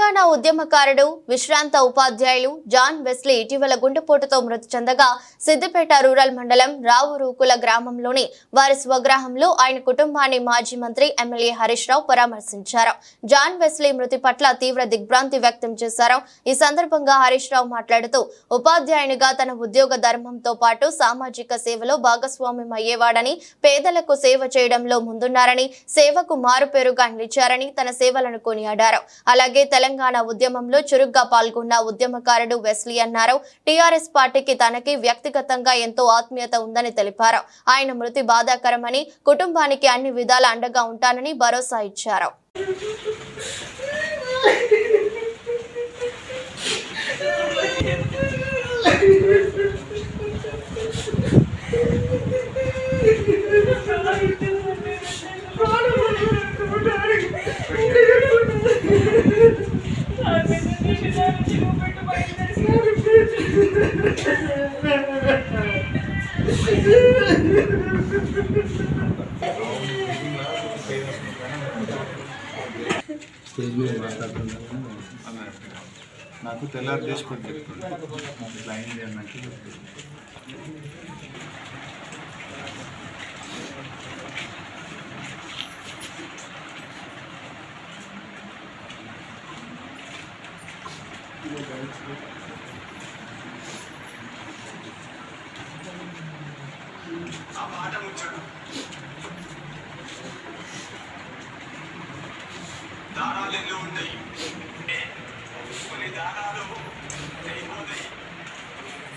తెలంగాణ ఉద్యమకారుడు విశ్రాంత ఉపాధ్యాయులు జాన్ వెస్లీ ఇటీవల గుండెపోటుతో మృతి చెందగా సిద్దిపేట రూరల్ మండలం రావురూకుల గ్రామంలోని వారి స్వగ్రామంలో ఆయన కుటుంబాన్ని మాజీ మంత్రి ఎమ్మెల్యే హరీష్ రావు పరామర్శించారు. జాన్ వెస్లీ మృతి పట్ల తీవ్ర దిగ్భ్రాంతి వ్యక్తం చేశారు. ఈ సందర్భంగా హరీష్ రావు మాట్లాడుతూ ఉపాధ్యాయునిగా తన ఉద్యోగ ధర్మంతో పాటు సామాజిక సేవలో భాగస్వామ్యం అయ్యేవాడని పేదలకు సేవ చేయడంలో ముందున్నారని సేవకు మారుపేరుగా నిలిచారని తన సేవలను కొనియాడారు. అలాగే తెలంగాణ తెలంగాణ ఉద్యమంలో చురుగ్గా పాల్గొన్న ఉద్యమకారుడు వెస్లీ అన్నారు టీఆర్ఎస్ పార్టీకి తనకి వ్యక్తిగతంగా ఎంతో ఆత్మీయత ఉందని తెలిపారు. ఆయన మృతి బాధాకరమని కుటుంబానికి అన్ని విధాల అండగా ఉంటానని భరోసా ఇచ్చారు. స్టేజ్ మీద మాట్లాడుతున్నాను నాకు తెల్లారి చేసి పెట్టి నాకు ఇట్లా అయింది అన్నట్టు చెప్తుంది దారాలు ఎన్నో ఉంటాయి కొన్ని దారాలు తెగిపోతాయి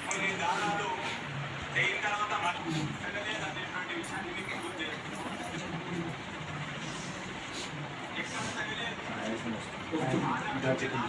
కొన్ని దారాలు తెగిన తర్వాత మనకు అనేటువంటి విషయాన్ని మీకు and budgeting.